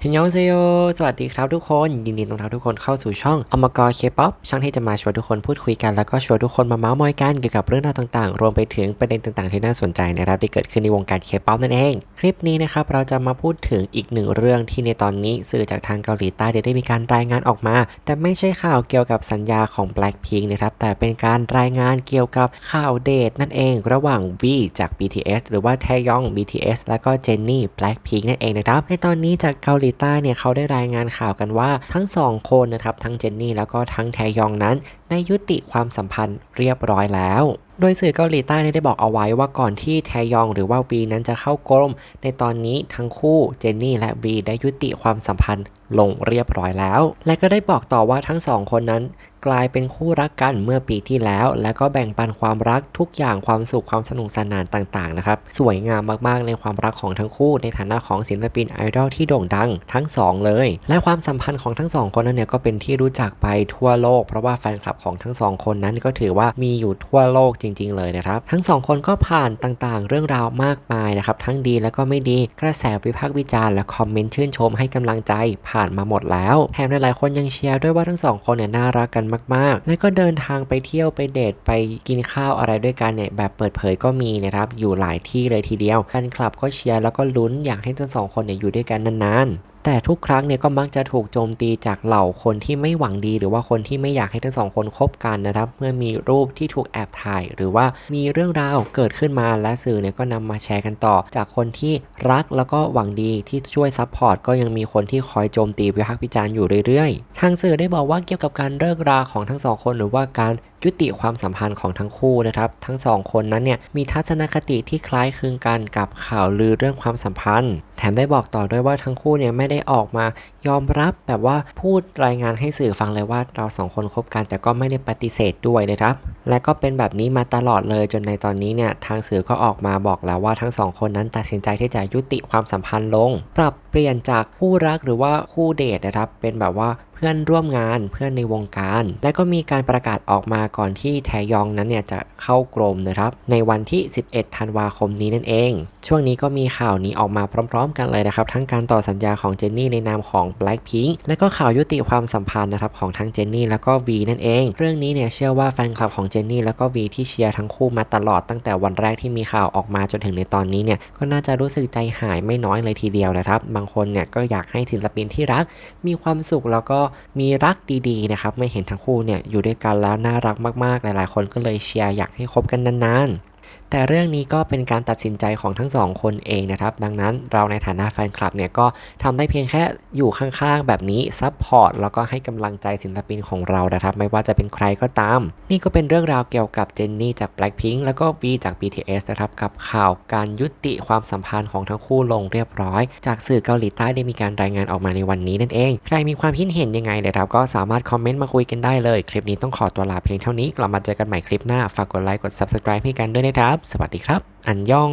เฮนยองเซโย สวัสดีครับทุกคน ยินดีต้อนรับทุกคนเข้าสู่ช่องอมกรเคป๊อปช่องที่จะมาชวนทุกคนพูดคุยกัน แล้วก็ชวนทุกคนมาเมาส์มอยกันเกี่ยวกับเรื่องราวต่างๆ รวมไปถึงประเด็นต่างๆ ที่น่าสนใจนะครับที่เกิดขึ้นในวงการเคป๊อปนั่นเอง คลิปนี้นะครับเราจะมาพูดถึงอีกหนึ่งเรื่องที่ในตอนนี้สื่อจากทางเกาหลีใต้ได้มีการรายงานออกมา แต่ไม่ใช่ข่าวเกี่ยวกับสัญญาของ Blackpink นะครับแต่เป็นการรายงานเกี่ยวกับข่าวเดทนั่นเอง ระหว่าง V จาก BTS หรือว่าแทยอง BTS แล้วก็เจนนี่ Blackpink นั่นเองนะครับในตอนนี้จากเกาหลีใต้เนี่ยเขาได้รายงานข่าวกันว่าทั้งสองคนนะครับทั้งเจนนี่แล้วก็ทั้งแทยองนั้น ได้ยุติความสัมพันธ์เรียบร้อยแล้วโดยสื่อเกาหลีใต้ได้บอกเอาไว้ว่าก่อนที่แทยองหรือว่าวีนั้นจะเข้ากรม ในตอนนี้ทั้งคู่เจนนี่และวีได้ยุติความสัมพันธ์ลงเรียบร้อยแล้ว และก็ได้บอกต่อว่าทั้งสองคนนั้นกลายเป็นคู่รักกันเมื่อปีที่แล้ว และก็แบ่งปันความรักทุกอย่างความสุขความสนุกสนานต่างๆนะครับ สวยงามมากๆในความรักของทั้งคู่ในฐานะของศิลปินไอดอลที่โด่งดังทั้งสองเลย และความสัมพันธ์ของทั้งสองคนนั้นเนี่ยก็เป็นที่รู้จักไปทั่วโลก เพราะว่าแฟนคลับของทั้งสองคนนั้นก็ถือว่ามีอยู่ทั่วโลกจริง ๆ เลยนะครับ ทั้งสองคนก็ผ่านต่างๆ เรื่องราวมากมายนะครับทั้งดีและก็ไม่ดีกระแสวิพากษ์วิจารณ์และคอมเมนต์ชื่นชมให้กำลังใจผ่านมาหมดแล้วแถมหลายๆคนยังเชียร์ด้วยว่าทั้งสองคนเนี่ยน่ารักกันมากๆ แล้วก็เดินทางไปเที่ยวไปเดทไปกินข้าวอะไรด้วยกันเนี่ยแบบเปิดเผยก็มีนะครับ อยู่หลายที่เลยทีเดียวแฟนคลับก็เชียร์แล้วก็ลุ้นอยากให้ทั้งสองคนเนี่ยอยู่ด้วยกันนานๆแต่ทุกครั้งเนี่ยก็มักจะถูกโจมตีจากเหล่าคนที่ไม่หวังดี หรือว่าคนที่ไม่อยากให้ทั้งสองคนคบกันนะครับ เมื่อมีรูปที่ถูกแอบถ่าย หรือว่ามีเรื่องราวเกิดขึ้นมาและสื่อเนี่ยก็นำมาแชร์กันต่อ จากคนที่รักแล้วก็หวังดีที่ช่วยซัพพอร์ตก็ยังมีคนที่คอยโจมตีวิพากษ์วิจารณ์อยู่เรื่อยๆ ทางสื่อได้บอกว่าเกี่ยวกับการเลิกราของทั้งสองคน หรือว่าการยุติความสัมพันธ์ของทั้งคู่นะครับ ทั้งสองคนนั้นเนี่ยมีทัศนคติที่คล้ายคลึงกันกับข่าวลือเรื่องความสัมพันธ์ แถมได้บอกต่อด้วยว่าทั้งคู่เนี่ยไม่ได้ออกมายอมรับแบบว่าพูดรายงานให้สื่อฟังเลยว่าเราสองคนคบกันแต่ก็ไม่ได้ปฏิเสธด้วยนะครับ และก็เป็นแบบนี้มาตลอดเลยจนในตอนนี้เนี่ยทางสื่อก็ออกมาบอกแล้วว่าทั้งสองคนนั้นตัดสินใจที่จะยุติความสัมพันธ์ลง ปรับเปลี่ยนจากคู่รักหรือว่าคู่เดทนะครับ เป็นแบบว่า พื่อนร่วมงานเพื่อนในวงการ และก็มีการประกาศออกมาก่อนที่แทยองนั้นเนี่ยจะเข้ากรมนะครับ ในวันที่ 11 ธันวาคมนี้นั่นเอง ช่วงนี้ก็มีข่าวนี้ออกมาพร้อม ๆ กันเลยนะครับ ทั้งการต่อสัญญาของเจนนี่ในนามของ Blackpink และก็ข่าวยุติความสัมพันธ์นะครับของทั้งเจนนี่แล้วก็วีนั่นเอง เรื่องนี้เนี่ยเชื่อว่าแฟนคลับของเจนนี่แล้วก็วีที่เชียร์ทั้งคู่มาตลอดตั้งแต่วันแรกที่มีข่าวออกมาจนถึงในตอนนี้เนี่ยก็น่าจะรู้สึกใจหายไม่น้อยเลยทีเดียวนะครับ บางคนเนี่ยก็อยากให้ศิลปินที่รัก มีความสุขแล้วก็มีรักดีๆนะครับไม่เห็นทั้งคู่เนี่ยอยู่ด้วยกันแล้วน่ารักมากๆ หลายๆ คนก็เลยเชียร์อยากให้คบกันนานๆ แต่เรื่องนี้ก็เป็นการตัดสินใจของทั้งสองคนเองนะครับ ดังนั้นเราในฐานะแฟนคลับเนี่ยก็ทำได้เพียงแค่อยู่ข้างๆ แบบนี้ซัพพอร์ตแล้วก็ให้กำลังใจศิลปินของเรานะครับ ไม่ว่าจะเป็นใครก็ตาม นี่ก็เป็นเรื่องราวเกี่ยวกับเจนนี่จาก Blackpink แล้วก็ V จาก BTS นะครับ กับข่าวการยุติความสัมพันธ์ของทั้งคู่ลงเรียบร้อย จากสื่อเกาหลีใต้ได้มีการรายงานออกมาในวันนี้นั่นเอง ใครมีความคิดเห็นยังไงนะครับก็สามารถคอมเมนต์มาคุยกันได้เลย คลิปนี้ต้องขอตัวลาเพียงเท่านี้กลับมาเจอกันใหม่คลิปหน้าฝากกดไลค์กด subscribe ให้กันด้วยนะครับสวัสดีครับ อันยอง